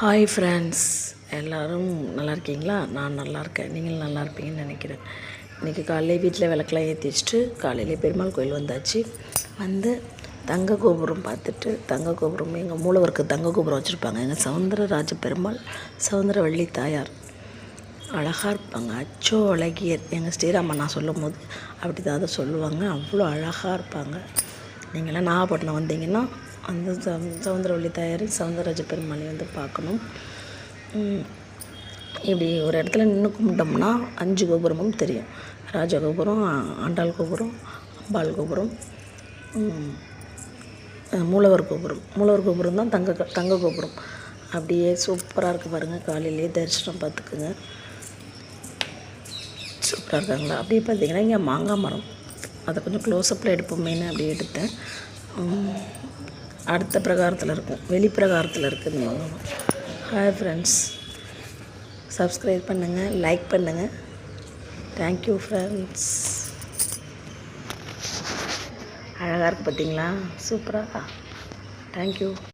Hi friends எல்லோரும் நல்லா இருக்கீங்களா? நான் நல்லா இருக்கேன். நீங்களும் நல்லா இருப்பீங்கன்னு நினைக்கிறேன். இன்றைக்கி காலையில் வீட்டில் விளக்கெலாம் ஏற்றி வச்சுட்டு காலையிலே பெருமாள் கோயில் வந்தாச்சு. வந்து தங்க கோபுரம் பார்த்துட்டு தங்க கோபுரம் எங்கள் மூலவருக்கு தங்க கோபுரம் வச்சுருப்பாங்க. எங்கள் சவுந்தரராஜ பெருமாள் சவுந்தரவள்ளி தாயார். அழகாக இருப்பாங்க. அச்சோ அழகியர் எங்கள் ஸ்ரீராமன் நான் சொல்லும் போது அப்படி தான் அதை சொல்லுவாங்க. அவ்வளோ அழகாக இருப்பாங்க. நீங்களாம் நாகப்பட்டினம் வந்தீங்கன்னா அந்த சௌ சவுந்தரவள்ளி தாயார் சவுந்தரராஜ பெருமாளை வந்து பார்க்கணும். இப்படி ஒரு இடத்துல நின்று கும்பிட்டோம்னா அஞ்சு கோபுரமும் தெரியும். ராஜகோபுரம் ஆண்டாள் கோபுரம் அம்பாள் கோபுரம் மூலவர் கோபுரம். மூலவர் கோபுரம் தான் தங்க தங்க கோபுரம். அப்படியே சூப்பராக இருக்குது பாருங்கள் காலையிலேயே தரிசனம் பார்த்துக்குங்க. சூப்பராக இருக்காங்களா? அப்படியே பார்த்தீங்கன்னா இங்கே மாங்காய் மரம். அதை கொஞ்சம் க்ளோஸ்அப்பில் எடுப்போமேன்னு அப்படியே எடுத்தேன். அடுத்த பிரகாரத்தில் இருக்கும். வெளி பிரகாரத்தில் இருக்குது இந்த ஹாய் ஃப்ரெண்ட்ஸ் சப்ஸ்கிரைப் பண்ணுங்கள் லைக் பண்ணுங்கள் தேங்க்யூ ஃப்ரெண்ட்ஸ் அழகாக இருக்குது பார்த்தீங்களா சூப்பராக தேங்க்யூ